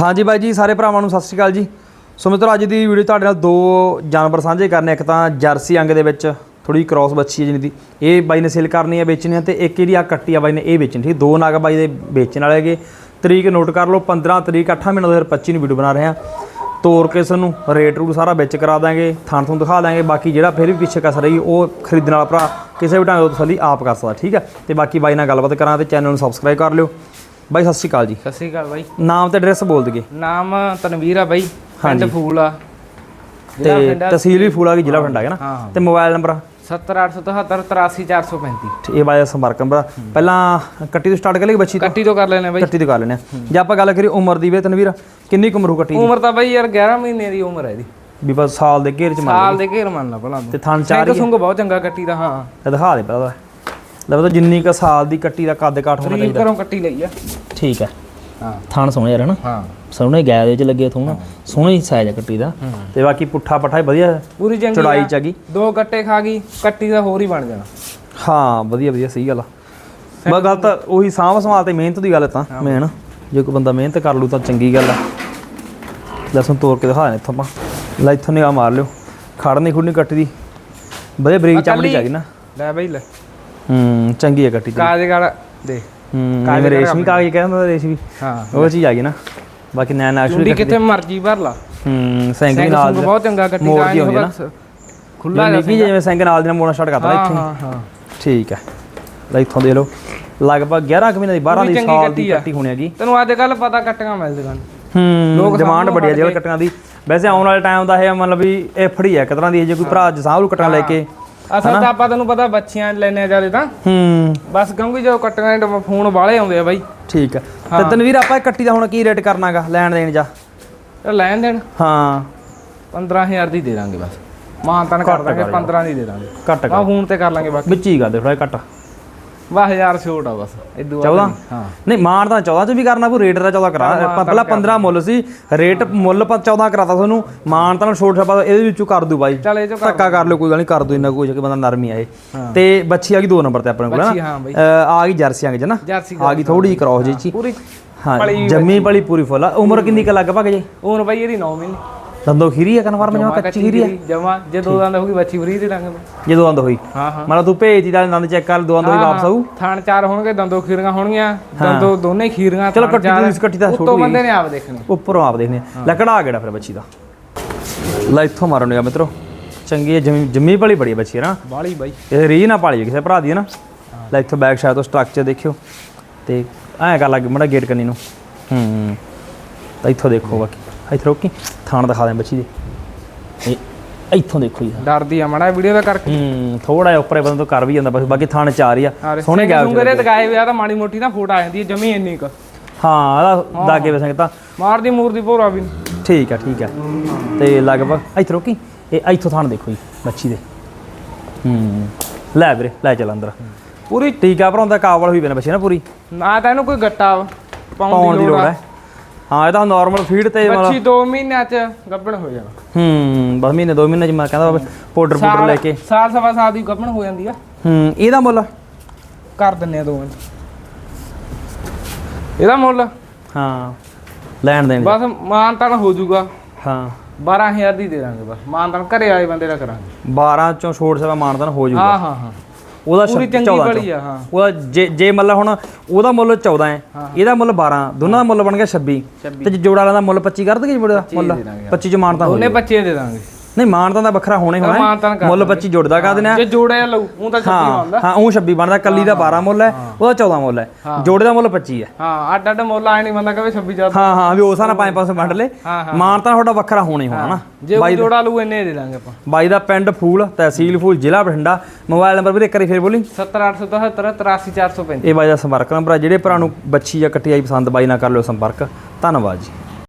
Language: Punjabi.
ਹਾਂਜੀ ਬਾਈ ਜੀ, ਸਾਰੇ ਭਰਾਵਾਂ ਨੂੰ ਸਤਿ ਸ਼੍ਰੀ ਅਕਾਲ ਜੀ। ਸੋ ਮਿੱਤਰੋ, ਅੱਜ ਦੀ ਵੀਡੀਓ ਤੁਹਾਡੇ ਨਾਲ ਦੋ ਜਾਨਵਰ ਸਾਂਝੇ ਕਰਨੇ ਇੱਕ ਤਾਂ ਜਰਸੀ ਅੰਗ ਦੇ ਵਿੱਚ ਥੋੜੀ ਕ੍ਰਾਸ ਬੱਚੀ ਹੈ ਜਿਹਨਾਂ ਦੀ ਇਹ ਬਾਈ ਨੇ ਸੇਲ ਕਰਨੀ ਹੈ, ਵੇਚਣੀ ਹੈ ਤੇ ਇੱਕ ਜਿਹੜੀ ਆ ਕੱਟੀ ਆ ਬਾਈ ਨੇ ਇਹ ਵੇਚਣੀ ਠੀਕ ਦੋ ਨਾਗ ਬਾਈ ਦੇ ਵੇਚਣ ਵਾਲੇ ਹੈਗੇ। ਤਰੀਕ ਨੋਟ ਕਰ ਲਓ 15 ਤਰੀਕ 8 ਮਹੀਨਾ 2025 ਨੂੰ ਵੀਡੀਓ ਬਣਾ ਰਹੇ ਹਾਂ। ਤੋਰ ਕੇ ਸਾਨੂੰ ਰੇਟ ਰੂਟ ਸਾਰਾ ਵਿੱਚ ਕਰਾ ਦਾਂਗੇ, ਥਾਂ ਥੂੰ ਦਿਖਾ ਦਾਂਗੇ। ਬਾਕੀ ਜਿਹੜਾ ਫਿਰ ਵੀ ਪਿੱਛੇ ਕਸ ਰਹੀ, ਉਹ ਖਰੀਦਣ ਵਾਲਾ ਭਰਾ ਕਿਸੇ ਵੀ ਢੰਗ ਤੋਂ ਤਸੱਲੀ ਆਪ ਕਰ ਸਕਦਾ, ਠੀਕ ਹੈ? ਤੇ ਬਾਕੀ ਬਾਈ ਨਾਲ ਗੱਲਬਾਤ ਕਰਾਂ ਤੇ ਚੈਨਲ ਨੂੰ ਸਬਸਕ੍ਰਾਈਬ ਕਰ ਲਿਓ। ਬਾਈ ਸਤਿ ਸ਼੍ਰੀ ਅਕਾਲ ਜੀ। ਸਤਿ ਸ਼੍ਰੀ ਅਕਾਲ ਬਾਈ। ਨਾਮ ਤੇ ਐਡਰੈਸ ਬੋਲ ਦਈਏ। ਨਾਮ ਤਨਵੀਰ ਆ ਬਾਈ ਪਿੰਡ। ਫੂਲ ਤੇ ਤਹਿਸੀਲ ਵੀ ਫੂਲਾ ਕੀ ਜ਼ਿਲ੍ਹਾ ਬਠਿੰਡਾ ਹੈ ਨਾ ਤੇ ਮੋਬਾਈਲ ਨੰਬਰ 70877 83435 ਇਹ ਬਾਈ ਦਾ ਸੰਪਰਕ ਨੰਬਰ ਪਹਿਲਾਂ ਕੱਟੀ ਤੋਂ ਸਟਾਰਟ ਕਰ ਲਈ ਬੱਚੀ ਤੋਂ? ਕੱਟੀ ਤੋਂ ਕਰ ਲੈਣੇ ਬਾਈ। ਕੱਟੀ ਤੋਂ ਕਰ ਲੈਣੇ ਜੇ ਆਪਾਂ ਗੱਲ ਕਰੀਏ ਉਮਰ ਦੀ ਵੇ ਤਨਵੀਰ ਕਿੰਨੀ ਉਮਰ ਹੋ ਕੱਟੀ ਦੀ? ਉਮਰ ਤਾਂ ਬਾਈ ਯਾਰ 11 ਮਹੀਨੇ ਦੀ ਉਮਰ ਹੈ ਇਹਦੀ। ਵੀ ਬਸ ਸਾਲ ਦੇ ਘੇਰ ਚ ਮੰਨ ਸਾਲ ਦੇ ਘੇਰ ਮੰਨ ਲਾ ਭਲਾ ਤੇ। ਥਣ ਚਾਰ ਸੁੰਗ ਬਹੁਤ ਚੰਗਾ ਕੱਟੀ ਦਾ ਹਾਂ। ਦਿਖਾ ਦੇ ਪਹਿਲਾਂ। ਪਤਾ ਜਿੰਨੀ ਕ ਸਾਲ ਦੀ ਕੱਟੀ ਦਾ ਕੱਦ ਕਾਠ ਹੋਣਾ ਚਾਹੀਦਾ। ਘਰੋਂ ਕੱਟੀ ਲਈ ਆ। ਠੀਕ ਹੈ। ਹਾਂ। ਥਣ ਸੋਹਣੇ ਯਾਰ ਹਨਾ? ਹਾਂ। ਸੋਹਣੇ ਗੈਰ ਦੇ ਚ ਲੱਗੇ ਥੋਣਾ ਸੋਹਣੀ ਸਾਈਜ਼ ਹੈ ਕੱਟੀ ਦਾ। ਤੇ ਬਾਕੀ ਪੁੱਠਾ ਪੱਠਾ ਵਧੀਆ। ਪੂਰੀ ਚੰਗੀ ਚੌੜਾਈ ਆ। ਚ ਹੈਗੀ ਦੋ ਗੱਟੇ ਖਾ ਗਈ ਕੱਟੀ ਦਾ ਹੋਰ ਹੀ ਬਣ ਜਾਣਾ। ਹਾਂ ਵਧੀਆ ਵਧੀਆ ਸਹੀ ਗੱਲ ਆ। ਬਸ ਗੱਲ ਤਾਂ ਉਹੀ ਸਾਂਭ ਸੰਭਾਲ ਤੇ ਮਿਹਨਤ ਦੀ ਗੱਲ ਤਾਂ ਮੇਨ ਜੇ ਕੋਈ ਬੰਦਾ ਮਿਹਨਤ ਕਰ ਲੂ ਤਾਂ ਚੰਗੀ ਗੱਲ ਆ। ਲਸਣ ਤੋੜ ਕੇ ਦਿਖਾ ਦੇ ਇੱਥੋਂ ਆਪਾਂ। ਲੈ ਇੱਥੋਂ ਨਿਗਾਹ ਮਾਰ ਲਿਓ। ਖੜਨੀ ਖੁੜਨੀ ਕੱਟੀ ਦੀ। ਵਧੀਆ ਬਰੀਕ ਚਮੜੀ ਚ ਆ ਗਈ ਨਾ। ਲੈ ਬਾਈ ਲੈ। ਹੂੰ ਚੰਗੀ ਹੈ ਕੱਟੀ ਦੀ ਕਾਜ ਗਾਲ ਦੇ। ਹੂੰ ਜਿਵੇਂ ਰੇਸ਼ਮੀ ਕਾਗਜ਼ ਕਹਿੰਦਾ ਰੇਸ਼ਮੀ। ਹਾਂ ਉਹ ਚੀਜ਼ ਆ ਗਈ ਨਾ। ਬਾਕੀ ਨੈਨ ਚੁੰਡੀ ਐਕਚੁਅਲੀ ਕਿਤੇ ਮਰਜ਼ੀ ਭਰ ਲਾ। ਹੂੰ ਸਿੰਘ ਨਾਲ ਸੁੰਗ ਬਹੁਤ ਚੰਗਾ ਕੱਟੀ ਮੋੜ ਦਾ ਦੀ ਆ ਨਾ। ਖੁੱਲਾ ਜਿਵੇਂ ਨਿੱਕੀ ਜਿਹੀ ਜਿਵੇਂ ਸਿੰਘ ਨਾਲ ਦੀ ਮੋੜਨਾ ਸਟਾਰਟ ਹਾਂ ਇੱਥੇ। ਹਾਂ ਹਾਂ। ਠੀਕ ਹੈ। ਲੈ ਇੱਥੋਂ ਦੇ ਲਓ। ਲਗਭਗ 11 ਕੁ ਮਹੀਨੇ ਦੀ 12 ਪੂਰੀ ਦੀ ਸਾਲ ਦੀ। ਕੱਟੀ ਹੋਣੀ ਹੈਗੀ। ਤੈਨੂੰ ਅੱਜ ਕੱਲ ਪਤਾ ਕੱਟੀਆਂ ਮਿਲਦੀਆਂ ਨੇ। ਹੂੰ ਲੋਕ ਡਿਮਾਂਡ ਬੜੀ ਹੈ ਜਿਹੜੇ ਕੇ। ਕੱਟਣਾ ਦੀ। ਵੈਸੇ ਆਉਣ ਵਾਲੇ ਟਾਈਮ ਦਾ ਇਹ ਮਤਲਬ ਵੀ ਇਹ ਫੜੀ ਹੈ ਤਰ੍ਹਾਂ ਦੀ ਜੇ ਕੋਈ ਭਰਾ ਜਸਾਹ ਨੂੰ ਕੱਟਣਾ ਲੈ ਕੇ। ਅਸਲ ਤਾਂ ਆਪਾਂ ਤੈਨੂੰ ਪਤਾ ਬੱਚੀਆਂ ਲੈਣੇ ਜ਼ਿਆਦਾ ਤਾਂ। ਹੂੰ। ਬਸ ਕਿਉਂਕਿ ਜਦੋਂ ਕੱਟੀਆਂ ਦੇ ਫੋਨ ਵਾਲੇ ਆਉਂਦੇ ਆ ਬਾਈ। ਠੀਕ ਹੈ ਤੇ ਤਨਵੀਰ ਆਪਾਂ ਇਹ ਕੱਟੀ ਦਾ ਹੁਣ ਕੀ ਰੇਟ ਕਰਨਾਗਾ ਲੈਣ ਦੇਣ ਜਾ? ਲੈਣ ਦੇਣ। ਹਾਂ। 15000 ਦੀ ਦੇ ਦਾਂਗੇ ਬਸ। ਮਾਂ ਤਨ ਕਰ ਦਾਂਗੇ 15 ਦੀ ਦੇ ਦਾਂਗੇ। ਘੱਟ ਕਰ। ਫੋਨ ਤੇ ਕਰ ਲਾਂਗੇ ਬਾਕੀ। ਵਿੱਚ ਹੀ ਕਰ ਦੇ ਥੋੜਾ ਘੱਟ। ਵਾਹ ਹਜ਼ਾਰ ਛੋਟ ਆ ਬਸ ਇਦੋਂ 14 ਹਾਂ। ਨਹੀਂ ਮਾਨ ਤਾਂ 14 ਚ ਵੀ ਕਰਨਾ ਕੋਈ ਰੇਟ ਦਾ 14 ਕਰਾ। ਆਪਾਂ ਪਹਿਲਾਂ 15 ਮੁੱਲ ਸੀ ਰੇਟ ਮੁੱਲ ਪਰ 14 ਕਰਾਤਾ ਤੁਹਾਨੂੰ ਮਾਨ ਤਾਂ ਛੋਟ ਛਪਾ ਇਹਦੇ ਵਿੱਚੋਂ ਕਰ ਦੂ ਬਾਈ। ਚੱਲ ਇਹ ਜੋ ਧੱਕਾ ਕਰ ਲਿਓ ਕੋਈ ਗੱਲ ਨਹੀਂ ਕਰ ਦੋ ਇੰਨਾ ਕੋਈ ਕਿ ਬੰਦਾ ਨਰਮ ਆ ਇਹ। ਤੇ ਬੱਚੀ ਆ ਗਈ 2 ਨੰਬਰ ਤੇ ਆਪਣੇ ਕੋਲ ਆ ਗਈ ਜਰਸੀ ਅੰਗ ਚ ਨਾ? ਜਰਸੀ ਆ ਗਈ ਥੋੜੀ ਕ੍ਰੋਸ ਜੀ ਪੂਰੀ ਹਾਂ ਜੰਮੀ ਪਲੀ ਪੂਰੀ ਫੁੱਲ ਆ। ਉਮਰ ਕਿੰਨੀ ਕ ਲਗਭਗ ਜੀ? ਹੁਣ ਬਾਈ ਇਹਦੀ 9 ਮਹੀਨੇ। ਦੰਦੋ ਖੀਰੀ ਆ ਕਨਵਰ ਮਜਾ ਕੱਚੀ ਖੀਰੀ ਆ। ਜਮਾ। ਜੇ ਦੋ ਦੰਦ ਹੋਊਗੀ ਬੱਚੀ ਫਰੀ ਦੇ ਦਾਂਗੇ ਬਾਈ। ਜਦੋਂ ਦੰਦ ਹੋਈ। ਹਾਂ ਹਾਂ। ਮਤਲਬ ਤੂੰ ਭੇਜਦੀ ਦਾ ਦੰਦ ਚੈੱਕ ਕਰ ਦੋ ਦੰਦ ਹੋਈ ਵਾਪਸ ਆਊ। ਥਾਣ ਚਾਰ ਹੋਣਗੇ ਦੰਦੋ ਖੀਰੀਆਂ ਹੋਣਗੀਆਂ। ਦੰਦੋ ਦੋਨੇ ਖੀਰੀਆਂ ਚਲੋ ਕੱਟੀ। ਦੀ ਇਸ ਕੱਟੀ ਦਾ ਉੱਤੋਂ ਛੋਟੀ ਬੰਦੇ ਨੇ ਆਪ ਦੇਖਣੀ। ਉੱਪਰੋਂ ਆਪ ਦੇਖਦੇ ਆ। ਲੱਕੜਾ ਕਿਹੜਾ ਫਿਰ ਬੱਚੀ ਦਾ? ਲੈ ਇੱਥੋਂ ਮਾਰਨ ਆ ਮਿੱਤਰੋ। ਚੰਗੀ ਹੈ ਜੰਮੀ ਜੰਮੀ ਭਲੀ ਬੜੀ ਬੱਚੀ ਹੈ ਨਾ। ਬਾਲੀ ਬਾਈ। ਇਹ ਰੀ ਨਾ ਪਾਲੀ ਕਿਸੇ ਭਰਾ ਦੀ ਹੈ ਨਾ। ਲੈ ਇੱਥੋਂ ਬੈਕ ਸਾਈਡ ਤੋਂ ਸਟਰਕਚਰ ਦੇਖਿਓ। ਤੇ ਐਂ ਕਰ ਲੱਗ ਮੜਾ ਗੇਟ ਕੰਨੀ ਨੂੰ। ਹੂੰ। ਤਾਂ ਇੱਥੋਂ ਦੇਖੋ ਬਾਕੀ। ਇੱਥੇ ਰੋਕੀ ਥਾਣ ਦਿਖਾ ਦੇ ਬੱਚੀ ਦੇ। ਇਹ ਇੱਥੋਂ ਦੇਖੋ ਜੀ। ਡਰਦੀ ਆ ਮੜਾ ਵੀਡੀਓ ਦਾ ਕਰਕੇ। ਹੂੰ ਥੋੜਾ ਜਿਹਾ ਉੱਪਰੇ ਬੰਦ ਤੋਂ ਕਰ ਵੀ ਜਾਂਦਾ ਬਸ ਬਾਕੀ ਥਾਣ ਚਾਰ ਹੀ ਆ। ਸੋਹਣੇ ਗੈਪ ਸੁੰਗਰੇ ਦਗਾਏ ਵਿਆ ਤਾਂ ਮਾੜੀ ਮੋਟੀ ਨਾ ਫੋਟ ਆ ਜਾਂਦੀ ਹੈ ਜਮੀ ਇੰਨੀ ਕ। ਹਾਂ ਇਹਦਾ ਦਾਗੇ ਵਸਾਂਗੇ ਤਾਂ ਮਾਰਦੀ ਮੂਰਦੀ ਭੋਰਾ ਵੀ। ਠੀਕ ਆ ਠੀਕ ਆ। ਤੇ ਲਗਭਗ ਇੱਥੇ ਰੋਕੀ ਇਹ ਇੱਥੋਂ ਥਾਣ ਦੇਖੋ ਜੀ ਬੱਚੀ ਦੇ। ਹੂੰ ਲੈ ਵੀਰੇ ਲੈ ਚੱਲ ਅੰਦਰ। ਪੂਰੀ ਟੀਕਾ ਭਰਾਉਂਦਾ ਕਾਬਲ ਹੋਈ ਬਨੇ ਬੱਚੇ ਨਾ ਪੂਰੀ। ਨਾ ਤਾਂ ਇਹਨੂੰ ਕੋਈ ਗੱਟਾ ਪਾਉਣ ਦੀ ਲੋੜ ਹੈ ਹਾਂ ਇਹਦਾ ਨਾਰਮਲ ਫੀਡ ਤੇ ਮਤਲਬ ਬੱਚੀ 2 ਮਹੀਨਿਆਂ ਚ ਗੱਭਣ ਹੋ ਜਾਣਾ। ਹੂੰ ਬਸ ਮਹੀਨੇ ਦੋ ਮਹੀਨੇ ਚ ਮੈਂ ਕਹਿੰਦਾ ਪਾਊਡਰ ਪਾਊਡਰ ਲੈ ਕੇ। ਸਾਲ ਸਵਾ ਸਾਲ ਦੀ ਗੱਭਣ ਹੋ ਜਾਂਦੀ ਆ। ਹੂੰ ਇਹਦਾ ਮੁੱਲ? ਕਰ ਦਿੰਨੇ ਆ ਦੋਵਾਂ ਚ ਇਹਦਾ ਮੁੱਲ? ਹਾਂ ਲੈਣ ਦੇਣ। ਬਸ ਮਾਨਤਾਨ ਹੋ ਜਾਊਗਾ। ਹਾਂ। 12000 ਦੀ ਦੇ ਦਾਂਗੇ ਬਸ। ਮਾਨਤਾਨ ਘਰੇ ਆਏ ਬੰਦੇ ਦਾ ਕਰਾਂਗੇ। 12 ਚੋਂ ਛੋੜ ਸਵਾ ਮਾਨਦਾਨ ਹੋ ਜਾਊਗਾ। ਹਾਂ ਹਾਂ ਹਾਂ। ਉਹਦਾ ਪੂਰੀ ਚੰਗੀ 14 ਬੜੀ। ਆ ਹਾਂ। ਉਹਦਾ ਜੇ ਜੇ ਮਤਲਬ ਹੁਣ ਉਹਦਾ ਮੁੱਲ 14 ਹੈ ਇਹਦਾ ਮੁੱਲ 12 ਦੋਨਾਂ ਦਾ ਮੁੱਲ ਬਣ ਗਿਆ 26 ਤੇ ਜੇ ਜੋੜਾ ਵਾਲਾ ਦਾ ਮੁੱਲ 25 ਕਰ ਦਗੇ ਜੋੜਾ ਦਾ ਮੁੱਲ ਦੇ ਦਾਂਗੇ 25 ਚ ਮਾਨਤਾ ਹੋ ਉਹਨੇ ਬੱਚੇ ਦੇ ਦਾਂਗੇ। ਨਹੀਂ ਮਾਨਤਾ ਦਾ ਵੱਖਰਾ ਹੋਣਾ ਹੀ ਹੋਣਾ ਮੁੱਲ 25 ਜੁੜਦਾ ਕਰ ਦੇਣਾ ਜੇ ਜੋੜਿਆ ਲਊ ਉਹ ਤਾਂ ਛੱਤੀ ਹਾਂ ਆਉਂਦਾ ਹਾਂ ਉਹ 26 ਬਣਦਾ ਕੱਲੀ ਦਾ 12 ਮੁੱਲ ਹੈ ਉਹਦਾ 14 ਮੁੱਲ ਹੈ। ਜੋੜੇ ਦਾ ਮੁੱਲ 25 ਹੈ। ਹਾਂ ਅੱਡ ਅੱਡ ਮੁੱਲ ਆਏ ਨਹੀਂ ਬੰਦਾ ਕਹੇ 26 ਜਾ ਹਾਂ ਹਾਂ ਵੀ ਉਸ ਨਾਲ 5-5 ਵੰਡ ਲੈ। ਮਾਨਤਾ ਤੁਹਾਡਾ ਵੱਖਰਾ ਹੋਣਾ ਹੀ ਹੋਣਾ ਨਾ। ਜੇ ਉਹ ਜੋੜਾ ਲਊ ਇੰਨੇ ਦੇ ਦਾਂਗੇ ਆਪਾਂ। ਬਾਈ ਦਾ ਪਿੰਡ ਫੂਲ ਤਹਿਸੀਲ ਫੂਲ ਜ਼ਿਲ੍ਹਾ ਬਠਿੰਡਾ। ਮੋਬਾਈਲ ਨੰਬਰ ਵੀ ਇੱਕ ਵਾਰੀ ਫੇਰ ਬੋਲੀ। 70877 83435 ਇਹ ਬਾਈ ਦਾ ਸੰਪਰਕ ਨੰਬਰ ਹੈ ਜਿਹੜੇ ਭਰਾ ਨੂੰ ਬੱਚੀ ਜਾਂ ਕੱਟੀ ਆਈ ਪਸੰਦ ਬਾਈ ਨਾਲ ਕਰ ਲਿਓ ਸੰਪਰਕ। ਧੰਨਵਾਦ ਜੀ।